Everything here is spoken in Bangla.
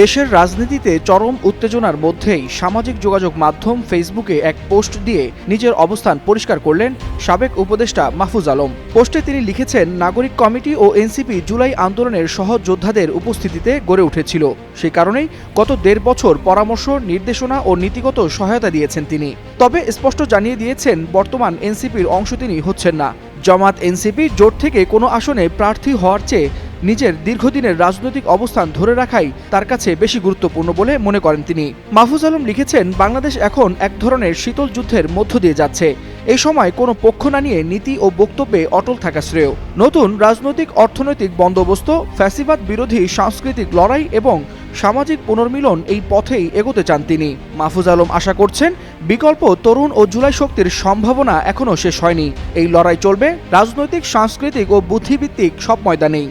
দেশের রাজনীতিতে চরম উত্তেজনার মধ্যেই সামাজিক যোগাযোগ মাধ্যম ফেসবুকে এক পোস্ট দিয়ে নিজের অবস্থান পরিষ্কার করলেন সাবেক উপদেষ্টা মাহফুজ আলম। পোস্টে তিনি লিখেছেন, নাগরিক কমিটি ও এনসিপি জুলাই আন্দোলনের সহযোদ্ধাদের উপস্থিতিতে গড়ে উঠেছিল। সে কারণেই গত দেড় বছর পরামর্শ, নির্দেশনা ও নীতিগত সহায়তা দিয়েছেন তিনি। তবে স্পষ্ট জানিয়ে দিয়েছেন, বর্তমান এনসিপির অংশ তিনি হচ্ছেন না। জমাত এনসিপি জোট থেকে কোনো আসনে প্রার্থী হওয়ার চেয়ে নিজের দীর্ঘদিনের রাজনৈতিক অবস্থান ধরে রাখাই তার কাছে বেশি গুরুত্বপূর্ণ বলে মনে করেন তিনি। মাহফুজ আলম লিখেছেন, বাংলাদেশ এখন এক ধরনের শীতল যুদ্ধের মধ্য দিয়ে যাচ্ছে। এই সময় কোনো পক্ষ না নিয়ে নীতি ও বক্তব্যে অটল থাকা শ্রেয়। নতুন রাজনৈতিক অর্থনৈতিক বন্দোবস্ত, ফ্যাসিবাদ বিরোধী সাংস্কৃতিক লড়াই এবং সামাজিক পুনর্মিলন এই পথেই এগোতে চান তিনি। মাহফুজ আলম আশা করছেন, বিকল্প তরুণ ও জুলাই শক্তির সম্ভাবনা এখনও শেষ হয়নি। এই লড়াই চলবে রাজনৈতিক, সাংস্কৃতিক ও বুদ্ধিভিত্তিক সব ময়দানেই।